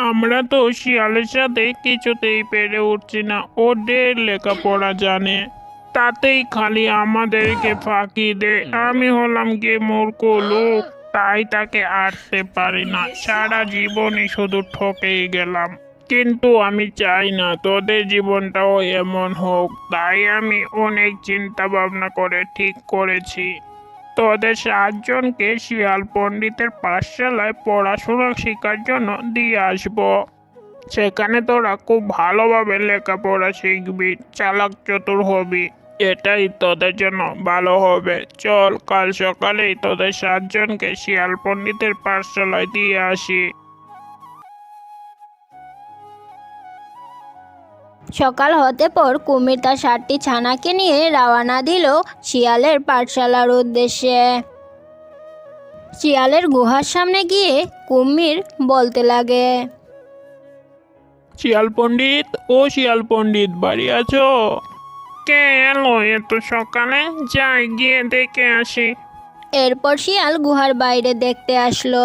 আমরা তো শিয়ালের সাথে কিছুতেই পেরে উঠছি না ও ওদের লেখাপড়া জানে। তাতেই খালি আমাদেরকে ফাঁকি দে। আমি হলাম গিয়ে মূর্খ লোক, তাই তাকে আটতে পারি না। সারা জীবনই শুধু ঠকেই গেলাম। কিন্তু আমি চাই না তোদের জীবনটাও এমন হোক। তাই আমি অনেক চিন্তা ভাবনা করে ঠিক করেছি। তোদের সাতজনকে শিয়াল পণ্ডিতের পাঠশালায় পড়াশোনা শেখার জন্য দিয়ে আসব। সেখানে তোরা খুব ভালোভাবে লেখাপড়া শিখবি, চালাক চতুর হবি। এটাই তোদের জন্য ভালো হবে। চল, কাল সকালেই তোদের সাতজনকে শিয়াল পণ্ডিতের পাঠশালায় দিয়ে আসি। সকাল হতে পর কুমির তার সাতটি ছানাকে নিয়ে রওনা দিল শিয়ালের পাঠশালার উদ্দেশ্যে। শিয়ালের গুহার সামনে গিয়ে কুমির বলতে লাগে শিয়াল পণ্ডিত ও শিয়াল পণ্ডিত বাড়ি আছো? কে এলো? এত সকালে। যাই গিয়ে দেখে আসি। এরপর শিয়াল গুহার বাইরে দেখতে আসলো।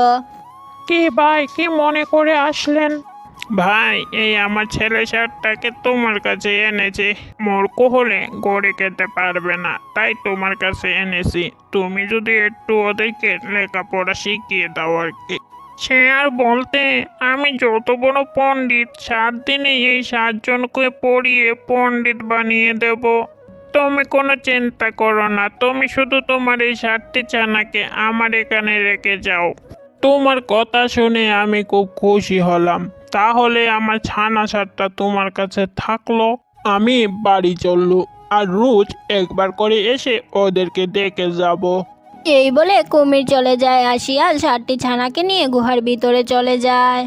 কে ভাই কি মনে করে আসলেন? ভাই, এই আমার ছেলে শার্টটাকে তোমার কাছে এনেছি। মূর্খ হলে গড়ে খেতে পারবে না, তাই তোমার কাছে এনেছি। তুমি যদি একটু ওদেরকে লেখাপড়া শিখিয়ে দাও আর কি। সে আর বলতে, আমি যত বড় পণ্ডিত, সাত দিনে এই সাতজনকে পড়িয়ে পণ্ডিত বানিয়ে দেব। তুমি কোনো চিন্তা করো না, তুমি শুধু তোমার এই সাতটি চানাকে আমার এখানে রেখে যাও। তোমার কথা শুনে আমি খুব খুশি হলাম। তাহলে আমার ছানা সারটা তোমার কাছে থাকল। আমি বাড়ি চললু আর রোজ একবার করে এসে ওদেরকে দেখে যাব। এই বলে কুমির চলে যায় আর শিয়াল সাতটি ছানাকে নিয়ে গুহার ভিতরে চলে যায়।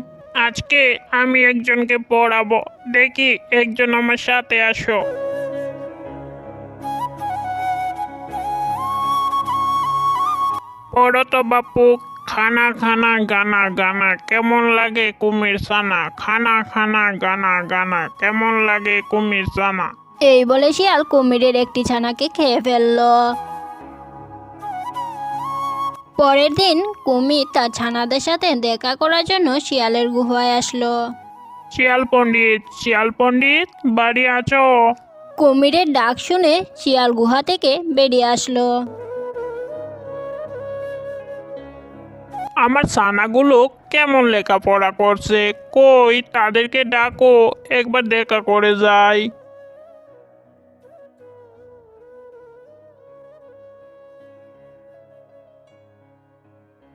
আজকে আমি একজনকে পড়াবো। দেখি একজন আমার সাথে আসো। পড়ো তো বাপু খানা খানা গানা গানা কেমন লাগে কুমির সানা? খানা খানা গানা গানা কেমন লাগে কুমির সানা? এই বলে শিয়াল কুমিরের একটি ছানাকে খেয়ে ফেলল। পরের দিন কুমির তার ছানাদের সাথে দেখা করার জন্য শিয়ালের গুহায় আসলো। শিয়াল পণ্ডিত শিয়াল পণ্ডিত বাড়ি আছো? কুমিরের ডাক শুনে শিয়াল গুহা থেকে বেরিয়ে আসলো। আমার ছানাগুলো কেমন লেখাপড়া করছে? কই? তাদেরকে ডাকো, একবার দেখা করে যাই।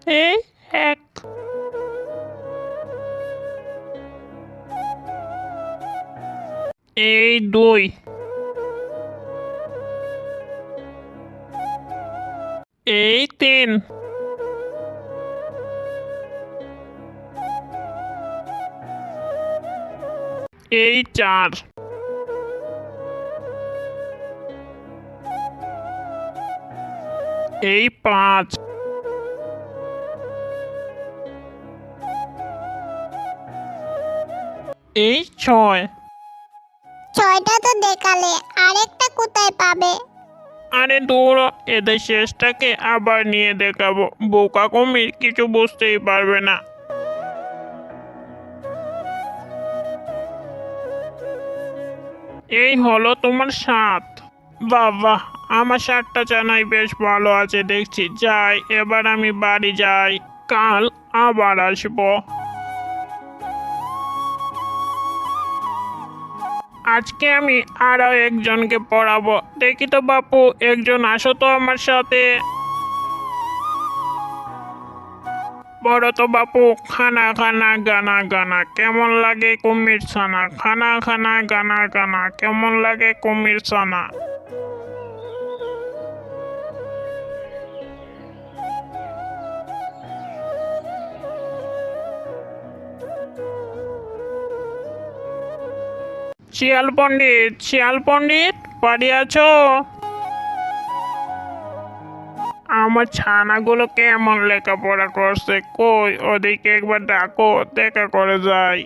এই এক। এই দুই। এই তিন। এই চার। এই পাঁচ। এই ছয়। ছয়টা তো দেখালে আরেকটা কোথায় পাবে? আরে দৌড় এদের শেষটাকে আবার নিয়ে দেখাবো। বোকা কুমির কিছু বুঝতেই পারবে না। এই হলো তোমার সাত বাবা, আমার সাতটা চানাই বেশ ভালো আছে, দেখছি। যাই, এবার আমি বাড়ি যাই। কাল আবার আসব। আজকে আমি আরও একজনকে পড়াবো। দেখি তো বাপু, একজন আসো তো আমার সাথে। বড় তো বাপু, খানা খানা গানা গানা, কেমন লাগে কুমির ছানা? খানা খানা গানা গানা, কেমন লাগে কুমির ছানা? শিয়াল পণ্ডিত শিয়াল পণ্ডিত, বাড়ি আছো? আমার ছানাগুলো কেমন লেখাপড়া করছে? কই? ওদিকে একবার ডাকো দেখা করে যায়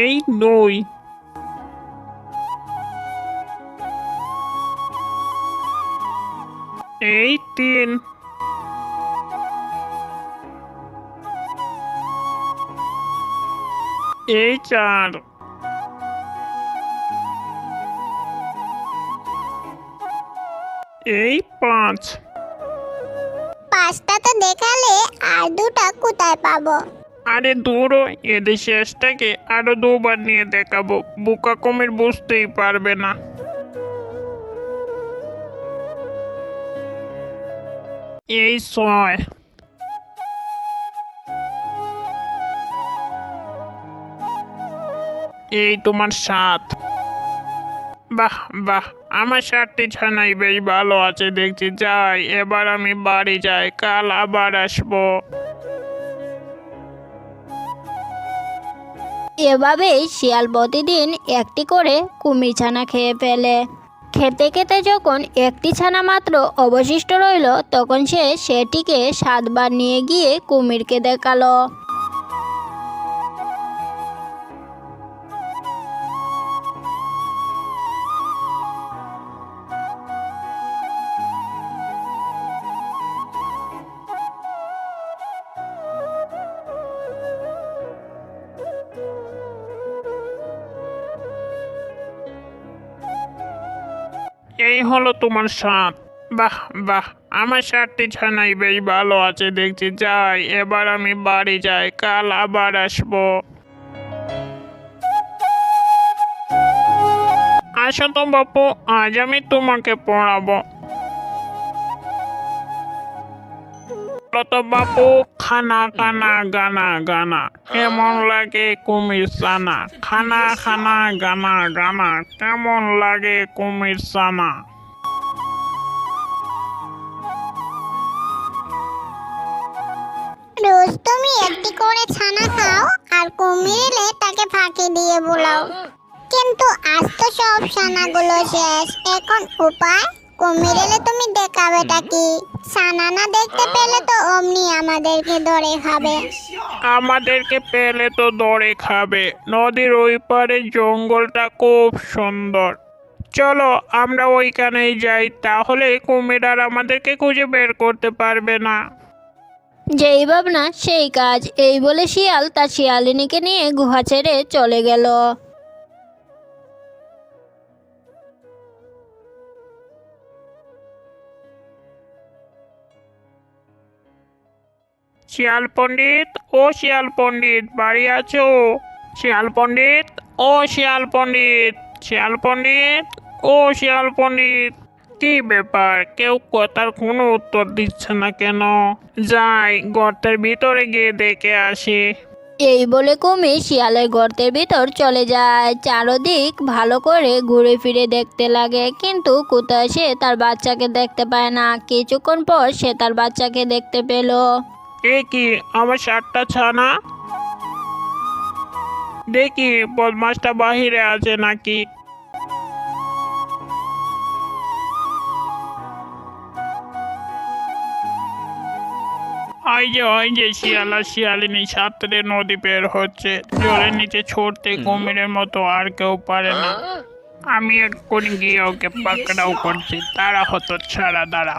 এই নই। এই তিন। এই চার এই পাঁচ। পাঁচটা তো দেখালে আর দুটা কোথায় পাবো? আরে দূরও এদের শেষটাকে আরও দুবার নিয়ে দেখাবো। বোকা কমের বুঝতেই পারবে না। এই ছয়। এই তোমার সাত বাহ বাহ, আমার সাতটি ছানাই বেশ ভালো আছে, দেখছি। যাই, এবার আমি বাড়ি যাই, কাল আবার আসব। এভাবেই শিয়াল প্রতিদিন একটি করে কুমির ছানা খেয়ে ফেলে। খেতে খেতে যখন একটি ছানা মাত্র অবশিষ্ট রইল, তখন সে সেটিকে সাতবার নিয়ে গিয়ে কুমিরকে দেখাল। এই হলো তোমার সাপ বাহ বাহ, আমার সাতটি ছানাই বেশ ভালো আছে, দেখছি। যাই, এবার আমি বাড়ি যাই, কাল আবার আসব। আসো তো বাপু, আজ আমি তোমাকে পড়াবো। তো বাপু খানা, গানা গানা। কেমন লাগে কুমির সানা খানা খানা, গানা গানা। কেমন লাগে কুমির সানা রোজ তুমি একটি করে ছানা খাও আর কুমির এলে তাকে ফাঁকি দিয়ে বোলাও। কিন্তু আজ তো সব ছানাগুলো শেষ। এখন উপায়? কুমির এলে তুমি দেখাবেটা কি? ছানা না দেখতে পেলে তো অমনি আমাদেরকে ধরে খাবে। আমাদেরকে পেলে তো দড়ে খাবে। নদীর ওই পারে জঙ্গলটা খুব সুন্দর। চলো আমরা ওইখানেই যাই। তাহলে কুমির আর আমাদেরকে খুঁজে বের করতে পারবে না। যেই ভাবনা সেই কাজ। এই বলে শিয়াল তার শিয়ালিনীকে নিয়ে গুহা ছেড়ে চলে গেল। শিয়াল পণ্ডিত ও শিয়াল পণ্ডিত, বাড়ি আছো? শিয়াল পণ্ডিত ও শিয়াল পণ্ডিত শিয়াল পণ্ডিত ও শিয়াল পণ্ডিত। কি ব্যাপার? কেউ কথার কোনো উত্তর দিচ্ছে না কেন? যাই, গর্তের ভিতরে গিয়ে দেখে আসি। এই বলে কুমির শিয়ালের গর্তের ভিতর চলে যায়। চারদিক ভালো করে ঘুরে ফিরে দেখতে লাগে, কিন্তু কোথায় সে তার বাচ্চাকে দেখতে পায় না। কিছুক্ষণ পর সে তার বাচ্চাকে দেখতে পেল। এ কি আমার সাতটা ছানা? দেখি বদমাসটা বাহিরে আছে নাকি? ওই যে ওই যে শিয়ালা শিয়ালিনী সাঁতরে নদী বের হচ্ছে। জলের নিচে ছড়তে কুমিরের মতো আর কেউ পারে না। আমি এক্ষুনি গিয়ে ওকে পাকড়াও করছি। তারা হতো ছাড়া দাঁড়া।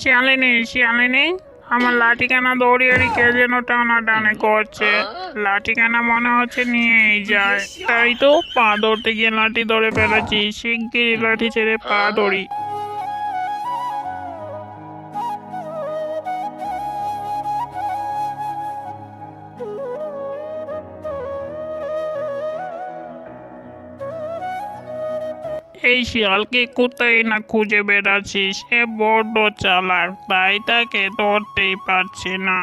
শিয়ালিনী শিয়ালিনী? আমার লাঠিখানা দৌড়িয়ে কে যেন টানা টানে করছে। লাঠিখানা মনে হচ্ছে নিয়েই যায়। তাই তো পা ধরতে গিয়ে লাঠি ধরে ফেলেছি শিগগিরই লাঠি ছেড়ে পা ধরি। এই শিয়ালকে কোথায় না খুঁজে বেড়াচ্ছি সে বড্ড চালাক, তাই তাকে ধরতেই পারছি না।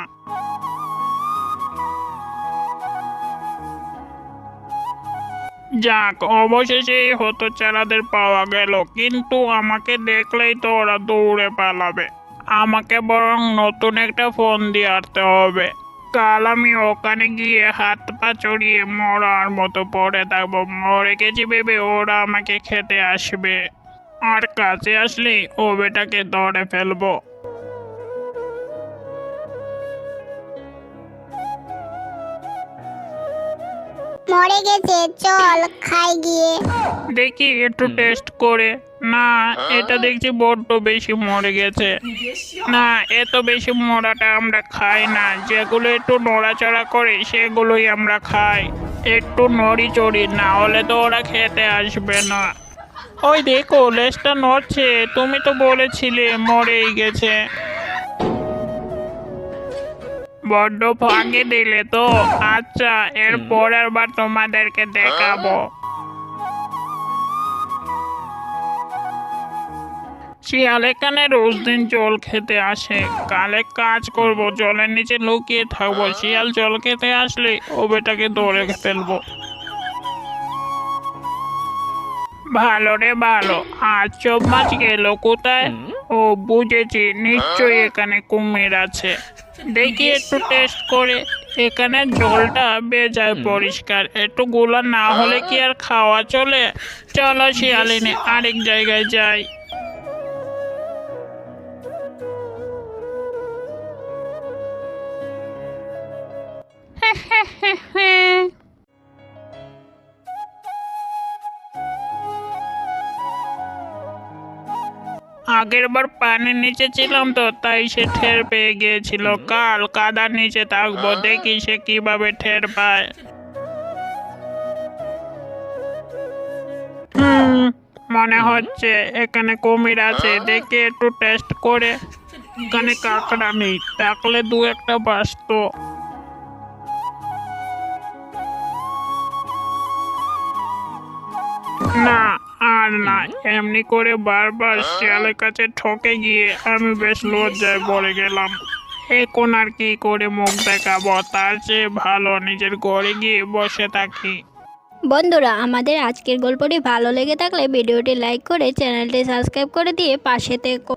যাক, অবশেষে হতচারাদের পাওয়া গেল, কিন্তু আমাকে দেখলেই তো ওরা দৌড়ে পালাবে। আমাকে বরং নতুন একটা ফোন দিয়ে আসতে হবে। কাল আমি ওখানে গিয়ে হাত পা চড়িয়ে মরার মতো পড়ে থাকব। মরে গেছি ভেবে ওরা আমাকে খেতে আসবে। আর কাছে আসলেই ও বেটাকে ধরে ফেলব। মরে গেছে চল খাই গিয়ে। দেখি একটু টেস্ট করে। না এটা দেখছি বড্ড বেশি মরে গেছে। না এত বেশি মরাটা আমরা খাই না। যেগুলো একটু নড়াচড়া করে সেগুলোই আমরা খাই। একটু নড়ি চড়ি না হলে তো ওরা খেতে আসবে না। ওই দেখো লেজটা নড়ছে। তুমি তো বলেছিলে মরেই গেছে। বড্ড ফাঁকি দিলে তো। আচ্ছা এর পরের বার তোমাদেরকে দেখাবো। শিয়াল এখানে রোজ দিন জল খেতে আসে। কালে কাজ করব জলের নিচে লুকিয়ে থাকব। শিয়াল জল খেতে আসলে ও বেটাকে ধরে ফেলব। ভালো রে ভালো আর চোপ মাছ গেল কোথায়? ও বুঝেছি নিশ্চয়ই এখানে কুমির আছে। দেখি একটু টেস্ট করে। এখানে জলটা বেজায় পরিষ্কার। একটু গোলা না হলে কি আর খাওয়া চলে? চলো শিয়ালিনী আরেক জায়গায় যাই। আগের বার পানির নিচে ছিলাম তো, তাই সে ঠের পেয়ে গিয়েছিল। কাল কাদার নিচে থাকব, দেখি সে কীভাবে ঠের পায়। মনে হচ্ছে এখানে কুমির আছে, দেখে একটু টেস্ট করে। এখানে কাঁকড়া নেই, থাকলে দু একটা বাসতো না, আর না। এমনি করে বারবার শিয়ালের কাছে ঠকে গিয়ে আমি বেশ লজ্জায় পড়ে গেলাম। এখন আর কি করে মুখ দেখাবো? তার চেয়ে ভালো নিজের ঘরে গিয়ে বসে থাকি। বন্ধুরা, আমাদের আজকের গল্পটি ভালো লেগে থাকলে ভিডিওটি লাইক করে চ্যানেলটি সাবস্ক্রাইব করে দিয়ে পাশে থেকো।